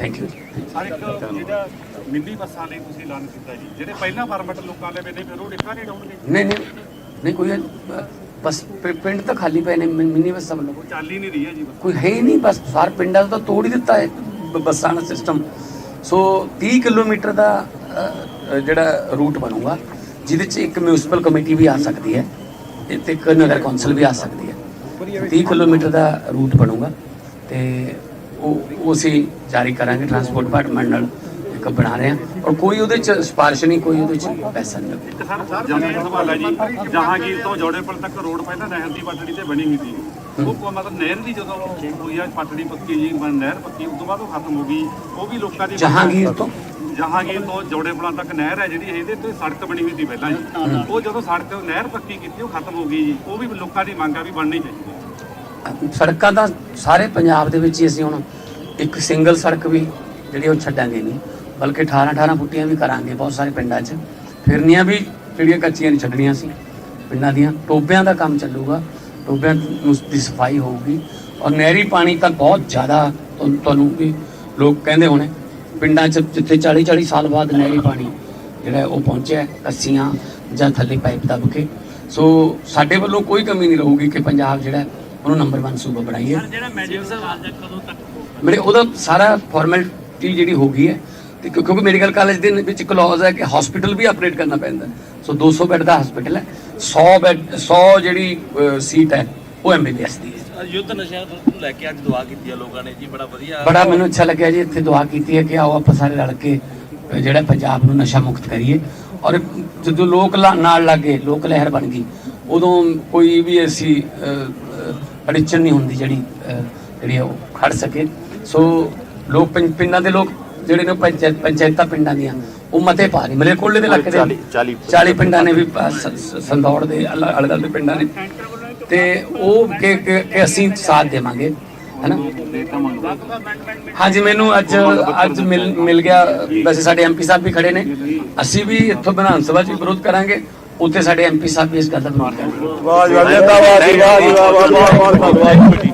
Thank you sir ਇੱਕ ਜਿਹੜਾ mini ਬੱਸਾਂ ਲਈ ਤੁਸੀਂ ਐਲਾਨ ਕੀਤਾ ਜੀ ਜਿਹੜੇ ਪਹਿਲਾਂ ਫਾਰਮੈਟ ਲੋਕਾਂ ਦੇ ਵੇਲੇ ਫਿਰ ਉਹ ਡਿੱਕਾ ਨਹੀਂ ਡਾਉਣਗੇ ਨਹੀਂ? ਨਹੀਂ ਨਹੀਂ ਕੋਈ ਅ, ਬਸ ਪਿ- ਪਿੰਡ ਤਾਂ ਖਾਲੀ ਪਏ ਨੇ ਮਿ- ਮਿੰਨੀ ਬੱਸਾਂ ਵੱਲੋਂ। ਉਹ ਚੱਲ ਹੀ ਨਹੀਂ ਰਹੀ ਹੈ ਜੀ ਕੋਈ ਹੈ ਹੀ ਨਹੀਂ ਬਸ ਸਾਰ ਪਿੰਡਾਂ ਦਾ ਤਾਂ ਤੋੜ ਹੀ ਦਿੱਤਾ ਹੈ ਬ- ਬੱਸਾਂ ਦਾ ਸਿਸਟਮ ਸੋ 30 ਕਿਲੋਮੀਟਰ ਦਾ ਅ, ਅ, ਜਿਹੜਾ ਰੂਟ ਬਣੂਗਾ ਜਿਹਦੇ 'ਚ ਇੱਕ ਮਿਊਨਿਸਪਲ ਕਮੇਟੀ ਵੀ ਆ ਸਕਦੀ ਹੈ ਤੇ ਤੇ ਇੱਕ ਨਗਰ ਕੌਂਸਲ ਵੀ ਆ ਸਕਦੀ ਹੈ। 30 ਕਿਲੋਮੀਟਰ ਦਾ ਰੂਟ ਬਣੂਗਾ ਤੇ ਉਹ ਉਹ ਅਸੀਂ ਜਾਰੀ ਕਰਾਂਗੇ ਟਰਾਂਸਪੋਰਟ ਡਿਪਾਰਟਮੈਂਟ ਨਾਲ ਇੱਕ ਬਣਾ ਰਹੇ ਹਾਂ। ਔਰ ਕੋਈ ਉਹਦੇ 'ਚ ਸਿਫਾਰਿਸ਼ ਨਹੀਂ ਕੋਈ ਉਹਦੇ 'ਚ ਪੈਸਾ ਨਹੀਂ ਲੱਗਦਾ। ਇੱਕ ਸਰ ਜਨਰਲ ਸਵਾਲ ਹੈ ਜੀ। ਜਹਾਂਗੀਰ ਤੋਂ ਜੋੜੇਪੁਰ ਤੱਕ ਰੋਡ ਪਹਿਲਾਂ ਨਹਿਰ ਦੀ ਪਟੜੀ ਤੇ ਬਣੀ ਹੋਈ ਸੀ। ਉਹ ਕੋ- ਮਤਲਬ ਨਹਿਰ ਦੀ ਜਦੋਂ ਹੋਈ ਆ ਪਟੜੀ ਪੱਕੀ ਜੀ ਬਣ ਨਹਿਰ ਪੱਕੀ ਉਸ ਤੋਂ ਬਾਅਦ ਉਹ ਖਤਮ ਹੋ ਗਈ। ਉਹ ਵੀ ਲੋਕਾਂ ਦੀ ਜਹਾਂਗੀਰ ਤੋਂ? ਜਹਾਂਗੀਰ ਤੋਂ ਜੋੜੇਪੁਰਾਂ ਤੱਕ ਨਹਿਰ ਹੈ ਜਿਹੜੀ ਇਹਦੇ ਤੇ ਸੜਕ ਬਣੀ ਹੋਈ ਸੀ ਪਹਿਲਾਂ ਜੀ। ਉਹ ਜਦੋਂ ਸੜਕ ਨਹਿਰ ਪੱਕੀ ਕੀਤੀ ਉਹ ਖਤਮ ਹੋ ਗਈ ਜੀ। ਉਹ ਵੀ ਲੋਕਾਂ ਦੀ ਮੰਗ ਆ ਵੀ ਬਣਨੀ ਚਾਹੀਦੀ। ਸੜਕਾਂ ਤਾਂ ਸਾਰੇ ਪੰਜਾਬ ਦੇ ਵਿੱਚ ਹੀ ਅਸੀਂ ਹੁਣ ਇੱਕ ਸਿੰਗਲ ਸੜਕ ਵੀ ਜਿਹੜੀ ਉਹ ਛੱਡਾਂਗੇ ਨਹੀਂ ਬਲਕਿ 18 18 ਫੁੱਟੀਆਂ ਵੀ ਕਰਾਂਗੇ ਬਹੁਤ ਸਾਰੇ ਪਿੰਡਾਂ 'ਚ। ਫਿਰਨੀਆਂ ਵੀ ਜਿਹੜੀਆਂ ਕੱਚੀਆਂ ਨਹੀਂ ਛੱਡਣੀਆਂ ਸੀ ਪਿੰਡਾਂ ਦੀਆਂ। ਟੋਬਿਆਂ ਦਾ ਕੰਮ ਚੱਲੂਗਾ ਟੋਬਿਆਂ ਨੂੰ ਦੀ ਸਫ਼ਾਈ ਹੋਊਗੀ। ਔਰ ਨਹਿਰੀ ਪਾਣੀ ਤਾਂ ਬਹੁਤ ਜ਼ਿਆਦਾ ਤੁਹਾਨੂੰ ਵੀ ਲੋਕ ਕਹਿੰਦੇ ਹੋਣੇ ਪਿੰਡਾਂ 'ਚ ਜਿੱਥੇ 40 40 ਸਾਲ ਬਾਅਦ ਨਹਿਰੀ ਪਾਣੀ ਜਿਹੜਾ ਉਹ ਪਹੁੰਚਿਆ ਹੈ, ਕੱਸੀਆਂ ਜਾਂ ਥੱਲੇ ਪਾਈਪ ਦੱਬ ਕੇ। ਸੋ ਸਾਡੇ ਵੱਲੋਂ ਕੋਈ ਕਮੀ ਨਹੀਂ ਰਹੂਗੀ ਕਿ ਪੰਜਾਬ ਜਿਹੜਾ ਉਹਨੂੰ ਨੰਬਰ 1 ਸੂਬਾ ਬਣਾਈਏ ਜਿਹੜਾ ਮੈਜਿਕ ਸਵਾਲ ਦਾ ਕਦੋਂ ਤੱਕ ਮੇਰੇ ਉਹਦਾ ਸਾਰਾ ਫਾਰਮੈਲਿਟੀ ਜਿਹੜੀ ਹੋ ਗਈ ਹੈ ਤੇ ਕਿਉਂ- ਕਿਉਂਕਿ ਮੈਡੀਕਲ ਕਾਲਜ ਦੇ ਵਿੱਚ ਕਲੌਜ਼ ਹੈ ਕਿ ਹਸਪੀਟਲ ਵੀ ਆਪਰੇਟ ਕਰਨਾ ਪੈਂਦਾ। ਸੋ 200 ਬੈੱਡ ਦਾ ਹਸਪੀਟਲ ਹੈ। 100 ਬੈੱਡ 100 ਜਿਹੜੀ ਸੀਟ ਹੈ ਉਹ ਐਮਬੀਬੀਐਸ ਦੀ ਹੈ। ਯੁੱਧ ਨਸ਼ਿਆਂ ਨੂੰ ਲੈ ਕੇ ਅੱਜ ਦੁਆ ਕੀਤੀ ਆ ਲੋਕਾਂ ਨੇ। ਜੀ ਬੜਾ ਵਧੀਆ। ਬੜਾ ਮੈਨੂੰ ਅੱਛਾ ਲੱਗਿਆ ਜੀ ਇੱਥੇ ਦੁਆ ਕੀਤੀ ਹੈ ਕਿ ਆਓ ਆਪਾਂ ਸਾਰੇ ਰਲ ਕੇ ਜਿਹੜਾ ਪੰਜਾਬ ਨੂੰ ਨਸ਼ਾ ਮੁਕਤ ਕਰੀਏ। ਔਰ ਜਦੋਂ ਲੋਕ ਨਾਲ ਲੱਗੇ ਲੋਕ ਲਹਿਰ ਬਣ ਗਈ ਉਦੋਂ ਕੋਈ ਵੀ ਐਸੀ ਅੜਿਚਨ ਨਹੀਂ ਹੁੰਦੀ ਜਿਹੜੀ ਜਿਹੜੀ ਉਹ ਖੜ ਸਕੇ। ਸੋ ਲੋਕ ਪਿੰਡਾਂ ਦੇ ਲੋਕ ਜਿਹੜੇ ਨੇ ਪੰਚਾਇਤ ਪੰਚਾਇਤਾਂ ਪਿੰਡਾਂ ਦੀਆਂ ਉਹ ਮਤੇ ਪਾ ਰਹੀ। ਮਲੇ ਕੋਲੇ ਦੇ ਇਲਾਕੇ ਦੇ 40 40 ਪਿੰਡਾਂ ਨੇ ਵੀ ਸੰਦੌੜ ਦੇ ਅਲੱਗ ਅਲੱਗ ਪਿੰਡਾਂ ਨੇ। ਤੇ ਉਹ ਕਿ ਅਸੀਂ ਸਾਥ ਦੇਵਾਂਗੇ ਹੈਨਾ? ਹਾਂਜੀ ਮੈਨੂੰ ਅੱਜ ਅੱਜ ਮਿਲ ਮਿਲ ਗਿਆ। ਵੈਸੇ ਸਾਡੇ ਐਮਪੀ ਸਾਹਿਬ ਵੀ ਖੜੇ ਨੇ। ਅਸੀਂ ਵੀ ਇੱਥੋਂ ਵਿਧਾਨ ਸਭਾ 'ਚ ਵਿਰੋਧ ਕਰਾਂਗੇ। ਉੱਥੇ ਸਾਡੇ ਐਮਪੀ ਸਾਹਿਬ ਵੀ ਇਸ ਗੱਲ ਦਾ ਵਿਰੋਧ ਕਰਨਗੇ ਵਾਹ ਜੀ ਵਾਹ ਜਿੰਦਾਬਾਦ ਜੀ ਵਾਹ ਜੀ ਵਾਹ ਵਾਹ ਬਹੁਤ ਧੰਨਵਾਦ